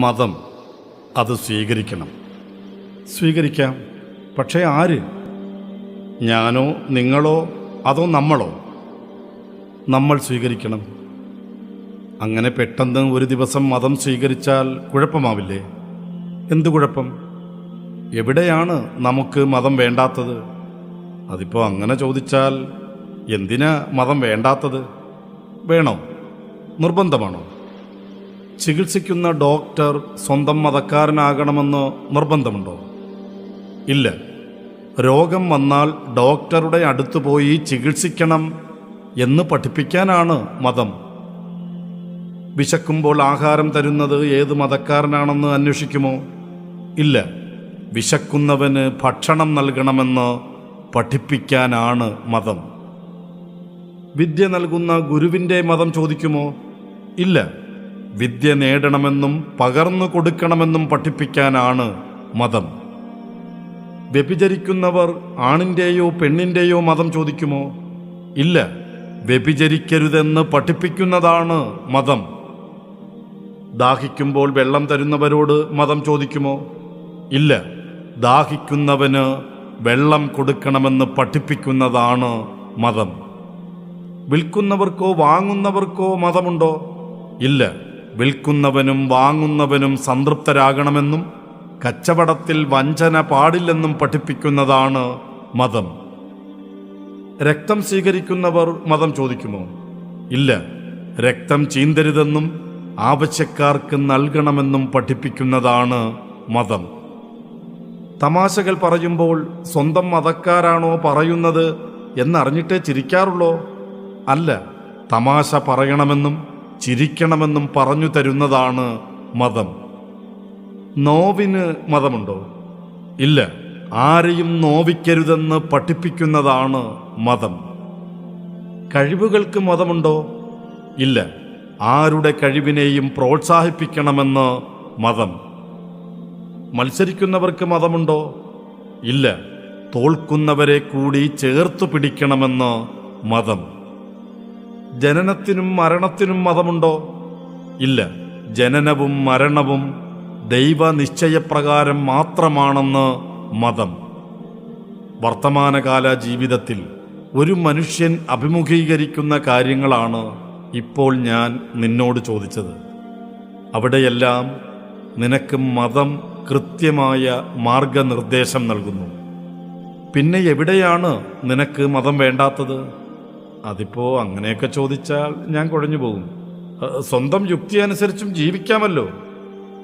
മതം അത് സ്വീകരിക്കണം. സ്വീകരിക്കാം. പക്ഷേ ആര്? ഞാനോ നിങ്ങളോ അതോ നമ്മളോ? നമ്മൾ സ്വീകരിക്കണം. അങ്ങനെ പെട്ടെന്ന് ഒരു ദിവസം മതം സ്വീകരിച്ചാൽ കുഴപ്പമാവില്ലേ? എന്തു കുഴപ്പം? എവിടെയാണ് നമുക്ക് മതം വേണ്ടാത്തത്? അതിപ്പോൾ അങ്ങനെ ചോദിച്ചാൽ എന്തിനാ മതം വേണ്ടാത്തത്? വേണോ? നിർബന്ധമാണോ? ചികിത്സിക്കുന്ന ഡോക്ടർ സ്വന്തം മതക്കാരനാകണമെന്ന് നിർബന്ധമുണ്ടോ? ഇല്ല. രോഗം വന്നാൽ ഡോക്ടറുടെ അടുത്ത് പോയി ചികിത്സിക്കണം എന്ന് പഠിപ്പിക്കാനാണ് മതം. വിശക്കുമ്പോൾ ആഹാരം തരുന്നത് ഏത് മതക്കാരനാണെന്ന് അന്വേഷിക്കുമോ? ഇല്ല. വിശക്കുന്നവന് ഭക്ഷണം നൽകണമെന്ന് പഠിപ്പിക്കാനാണ് മതം. വിദ്യ നൽകുന്ന ഗുരുവിന്റെ മതം ചോദിക്കുമോ? ഇല്ല. വിദ്യ നേടണമെന്നും പകർന്നു കൊടുക്കണമെന്നും പഠിപ്പിക്കാനാണ് മതം. വ്യഭിചരിക്കുന്നവർ ആണിന്റെയോ പെണ്ണിന്റെയോ മതം ചോദിക്കുമോ? ഇല്ല വ്യഭിചരിക്കരുതെന്ന് പഠിപ്പിക്കുന്നതാണ് മതം. ദാഹിക്കുമ്പോൾ വെള്ളം തരുന്നവരോട് മതം ചോദിക്കുമോ? ഇല്ല ദാഹിക്കുന്നവന് വെള്ളം കൊടുക്കണമെന്ന് പഠിപ്പിക്കുന്നതാണ് മതം. വിൽക്കുന്നവർക്കോ വാങ്ങുന്നവർക്കോ മതമുണ്ടോ? ഇല്ല വിൽക്കുന്നവനും വാങ്ങുന്നവനും സംതൃപ്തരാകണമെന്നും കച്ചവടത്തിൽ വഞ്ചന പാടില്ലെന്നും പഠിപ്പിക്കുന്നതാണ് മതം. രക്തം സ്വീകരിക്കുന്നവർ മതം ചോദിക്കുമോ? ഇല്ല. രക്തം ചീന്തരുതെന്നും ആവശ്യക്കാർക്ക് നൽകണമെന്നും പഠിപ്പിക്കുന്നതാണ് മതം. തമാശകൾ പറയുമ്പോൾ സ്വന്തം മതക്കാരാണോ പറയുന്നത് എന്നറിഞ്ഞിട്ടേ ചിരിക്കാറുള്ളോ? അല്ല. തമാശ പറയണമെന്നും ചിരിക്കണമെന്നും പറഞ്ഞു തരുന്നതാണ് മതം. നോവിന് മതമുണ്ടോ? ഇല്ല. ആരെയും നോവിക്കരുതെന്ന് പഠിപ്പിക്കുന്നതാണ് മതം. കഴിവുകൾക്ക് മതമുണ്ടോ? ഇല്ല. ആരുടെ കഴിവിനെയും പ്രോത്സാഹിപ്പിക്കണമെന്ന് മതം. മത്സരിക്കുന്നവർക്ക് മതമുണ്ടോ? ഇല്ല. തോൽക്കുന്നവരെ കൂടി ചേർത്തു പിടിക്കണമെന്ന് മതം. ജനനത്തിനും മരണത്തിനും മതമുണ്ടോ? ഇല്ല. ജനനവും മരണവും ദൈവനിശ്ചയപ്രകാരം മാത്രമാണെന്ന് മതം. വർത്തമാനകാല ജീവിതത്തിൽ ഒരു മനുഷ്യൻ അഭിമുഖീകരിക്കുന്ന കാര്യങ്ങളാണ് ഇപ്പോൾ ഞാൻ നിന്നോട് ചോദിച്ചത്. അവിടെയെല്ലാം നിനക്ക് മതം കൃത്യമായ മാർഗനിർദ്ദേശം നൽകുന്നു. പിന്നെ എവിടെയാണ് നിനക്ക് മതം വേണ്ടാത്തത്? അതിപ്പോ അങ്ങനെയൊക്കെ ചോദിച്ചാൽ ഞാൻ കുഴഞ്ഞു പോകും സ്വന്തം യുക്തി അനുസരിച്ചും ജീവിക്കാമല്ലോ.